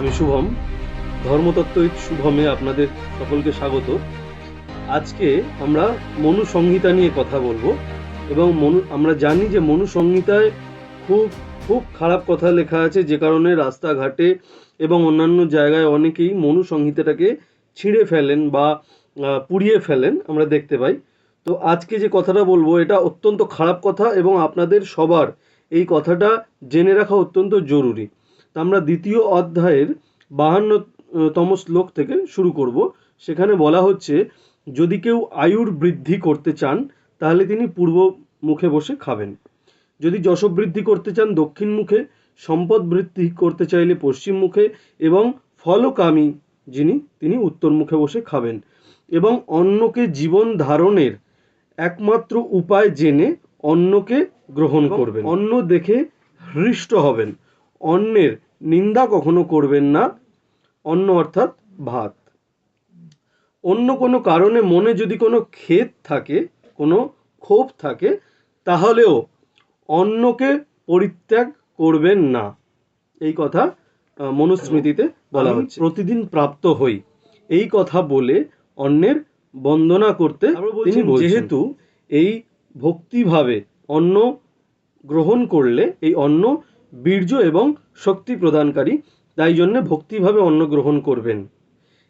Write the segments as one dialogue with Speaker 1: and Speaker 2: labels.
Speaker 1: আমি শুভম ধর্মতত্ত্ববিদ শুভমে আপনাদের সকলকে স্বাগত। আজকে আমরা মনু সংহিতা নিয়ে কথা বলব এবং মনু, আমরা জানি যে মনু সংহিতায় খুব খুব খারাপ কথা লেখা আছে যে কারণে রাস্তাঘাটে এবং অন্যান্য জায়গায় অনেকেই মনু সংহিতাটাকে ছিঁড়ে ফেলেন বা পুড়িয়ে ফেলেন আমরা দেখতে পাই। তো আজকে যে কথাটা বলব, এটা অত্যন্ত খারাপ কথা এবং আপনাদের সবার এই কথাটা জেনে রাখা অত্যন্ত জরুরি। তা আমরা দ্বিতীয় অধ্যায়ের বাহান্নতম শ্লোক থেকে শুরু করব। সেখানে বলা হচ্ছে যদি কেউ আয়ুর বৃদ্ধি করতে চান তাহলে তিনি পূর্ব মুখে বসে খাবেন। যদি যশ বৃদ্ধি করতে চান দক্ষিণ মুখে সম্পদ বৃদ্ধি করতে চাইলে পশ্চিম মুখে এবং ফলকামী যিনি তিনি উত্তর মুখে বসে খাবেন। এবং অন্যকে জীবন ধারণের একমাত্র উপায় জেনে অন্যকে গ্রহণ করবেন। অন্য দেখে হৃষ্ট হবেন। অন্যের নিন্দা কখনো করবেন না। অন্ন অর্থাৎ ভাত। অন্য কোনো কারণে মনে যদি কোনো ক্ষেদ থাকে কোনো ক্ষোভ থাকে তাহলেও অন্যকে পরিত্যাগ করবেন না। এই কথা মনুস্মৃতিতে বলা হচ্ছে। প্রতিদিন প্রাপ্ত হই। এই কথা বলে অন্যের বন্দনা করতে তিনি যেহেতু এই ভক্তিভাবে অন্ন গ্রহণ করলে এই অন্ন বীর্য এবং শক্তি প্রদানকারী তাই জন্য ভক্তিভাবে অন্ন গ্রহণ করবেন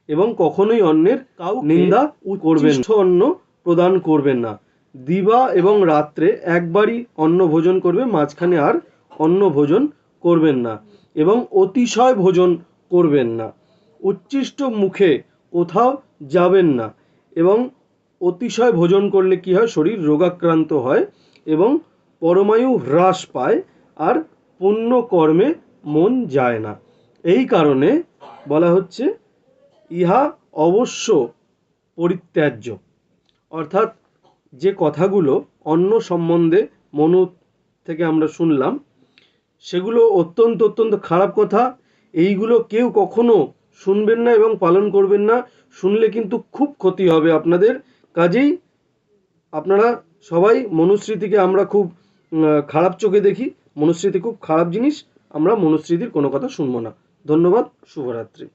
Speaker 1: এবং কখনোই অন্যের কাউ নিন্দা করবেন। অন্ন প্রদান করবেন না। দিবা এবং রাত্রে একবারই অন্ন ভোজন করবে মাঝখানে আর অন্ন ভোজন করবেন না এবং অতিশয় ভোজন করবেন না। উচ্ছিষ্ট মুখে কোথাও যাবেন না এবং অতিশয় ভোজন করলে কি হয়? শরীর রোগাক্রান্ত হয় এবং পরমায়ু হ্রাস পায় আর পুণ্য কর্মে মন যায় না। এই কারণে বলা হচ্ছে, ইহা অবশ্য পরিত্যাজ্য। অর্থাৎ যে কথাগুলো অন্য সম্বন্ধে মনু থেকে আমরা শুনলাম, সেগুলো অত্যন্ত অত্যন্ত খারাপ কথা। এইগুলো কেউ কখনো শুনবেন না এবং পালন করবেন না। শুনলে কিন্তু খুব ক্ষতি হবে আপনাদের। কাজেই আপনারা সবাই মনুস্মৃতিকে আমরা খুব খারাপ চোখে দেখি। মনুস্মৃতি খুব খারাপ জিনিস আমরা মনুস্মৃতির কোনো কথা শুনব না। ধন্যবাদ শুভরাত্রি।